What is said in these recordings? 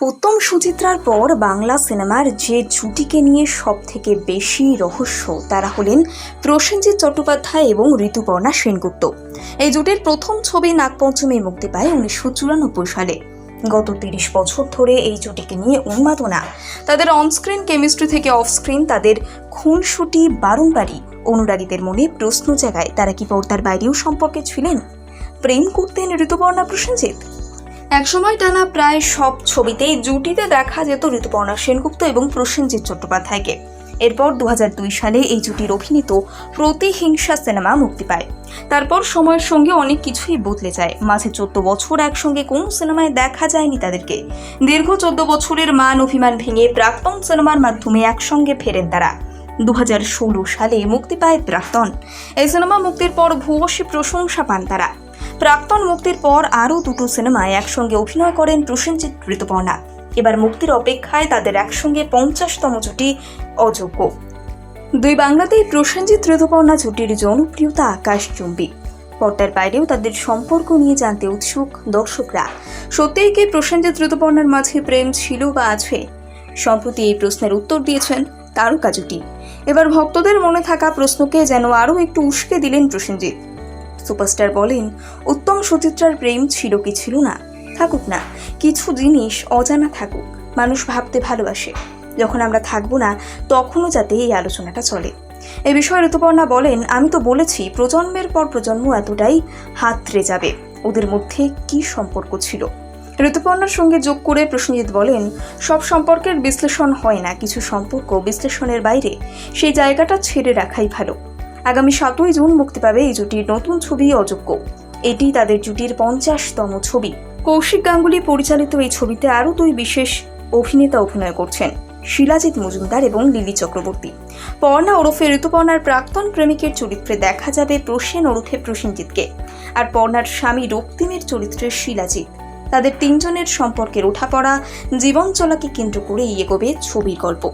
উত্তম সুচিত্রার পর বাংলা সিনেমার যে জুটিকে নিয়ে সব থেকে বেশি রহস্য, তারা হলেন প্রসেনজিৎ চট্টোপাধ্যায় এবং ঋতুপর্ণা সেনগুপ্ত। এই জুটির প্রথম ছবি নাগপঞ্চমী মুক্তি পায় উনিশশো চুরানব্বই সালে। গত তিরিশ বছর ধরে এই জুটিকে নিয়ে উন্মাদনা। তাদের অনস্ক্রিন কেমিস্ট্রি থেকে অফস্ক্রিন তাদের খুনসুটি বারংবারই অনুরাগীদের মনে প্রশ্ন জাগায়, তারা কি পর্দার বাইরেও সম্পর্কে ছিলেন? প্রেম করতেন ঋতুপর্ণা প্রসেনজিৎ? একসময় টানা প্রায় সব ছবিতেই জুটিতে দেখা যেত ঋতুপর্ণা সেনগুপ্ত এবং প্রসেনজিৎ চট্টোপাধ্যায়কে। এরপর দু হাজার দুই সালে এই জুটির অভিনীত প্রতিহিংসা সিনেমা মুক্তি পায়। তারপর সময়ের সঙ্গে অনেক কিছুই বদলে যায়। মাঝে চোদ্দ বছর একসঙ্গে কোন সিনেমায় দেখা যায়নি তাদেরকে। দীর্ঘ চোদ্দ বছরের মান অভিমান ভেঙে প্রাক্তন সিনেমার মাধ্যমে একসঙ্গে ফেরেন তারা। দু হাজার ষোলো সালে মুক্তি পায় প্রাক্তন। এই সিনেমা মুক্তির পর ভূয়সী প্রশংসা পান তারা। প্রাক্তন মুক্তির পর আরও দুটো সিনেমায় একসঙ্গে অভিনয় করেন প্রসেনজিৎ ঋতুপর্ণা। এবার মুক্তির অপেক্ষায় তাদের একসঙ্গে পঞ্চাশতম জুটি অযোগ্য। দুই বাংলাতেই প্রসেনজিৎ ঋতুপর্ণা জুটির জনপ্রিয়তা আকাশচুম্বী পর্দার বাইরেও তাদের সম্পর্ক নিয়ে জানতে উৎসুক দর্শকরা। সত্যিই কি প্রসেনজিৎ ঋতুপর্ণার মাঝে প্রেম ছিল বা আছে? সম্প্রতি এই প্রশ্নের উত্তর দিয়েছেন তারকা জুটি। এবার ভক্তদের মনে থাকা প্রশ্নকে যেন আরও একটু উস্কে দিলেন প্রসেনজিৎ। সুপারস্টার বলেন, উত্তম সুচিত্রার প্রেম ছিল কি ছিল না? থাকুক না, কিছু জিনিস অজানা থাকুক, মানুষ ভাবতে ভালোবাসে। যখন আমরা থাকব না, তখনও যাতে এই আলোচনাটা চলে। এ বিষয়ে ঋতুপর্ণা বলেন, আমি তো বলেছি, প্রজন্মের পর প্রজন্ম এতটাই হাতড়ে যাবে, ওদের মধ্যে কি সম্পর্ক ছিল? ঋতুপর্ণার সঙ্গে যোগ করে প্রসেনজিৎ বলেন, সব সম্পর্কের বিশ্লেষণ হয় না, কিছু সম্পর্ক বিশ্লেষণের বাইরে, সেই জায়গাটা ছেড়ে রাখাই ভালো। আগামী সাতই জুন মুক্তি পাবে এই জুটির নতুন ছবি অযোগ্য। এটি তাদের জুটির পঞ্চাশতম ছবি। কৌশিক গাঙ্গুলি পরিচালিত এই ছবিতে আরও দুই বিশেষ অভিনেতা অভিনয় করছেন, শিলাজিৎ মজুমদার এবং লিলি চক্রবর্তী। পর্ণা ওরফে ঋতুপর্ণার প্রাক্তন প্রেমিকের চরিত্রে দেখা যাবে প্রসেন ওরফে প্রসেনজিৎকে, আর পর্ণার স্বামী রক্তিমের চরিত্রে শিলাজিৎ। তাদের তিনজনের সম্পর্কের ওঠাপড়া জীবন চলাকে কেন্দ্র করেই এগোবে ছবির গল্প।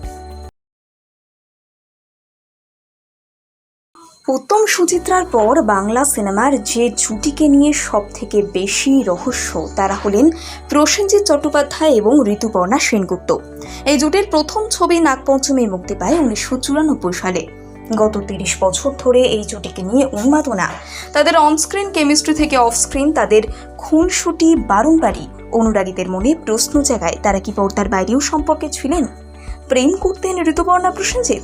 উত্তম সুচিত্রার পর বাংলা সিনেমার যে জুটিকে নিয়ে সব থেকে বেশি রহস্য, তারা হলেন প্রসেনজিৎ চট্টোপাধ্যায় এবং ঋতুপর্ণা সেনগুপ্ত। এই জুটির প্রথম ছবি নাগপঞ্চমী মুক্তি পায় উনিশশো চুরানব্বই সালে। গত তিরিশ বছর ধরে এই জুটিকে নিয়ে উন্মাদনা। তাদের অনস্ক্রিন কেমিস্ট্রি থেকে অফস্ক্রিন তাদের খুনসুটি বারংবারই অনুরাগীদের মনে প্রশ্ন জাগায়, তারা কি পর্দার বাইরেও সম্পর্কে ছিলেন? প্রেম করতেন ঋতুপর্ণা প্রসেনজিৎ?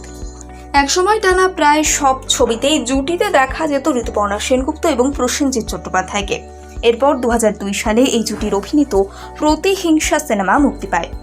একসময় টানা প্রায় সব ছবিতেই জুটিতে দেখা যেত ঋতুপর্ণা সেনগুপ্ত এবং প্রসেনজিৎ চট্টোপাধ্যায়কে। এরপর দু হাজার দুই সালে এই জুটির অভিনীত প্রতিহিংসা সিনেমা মুক্তি পায়।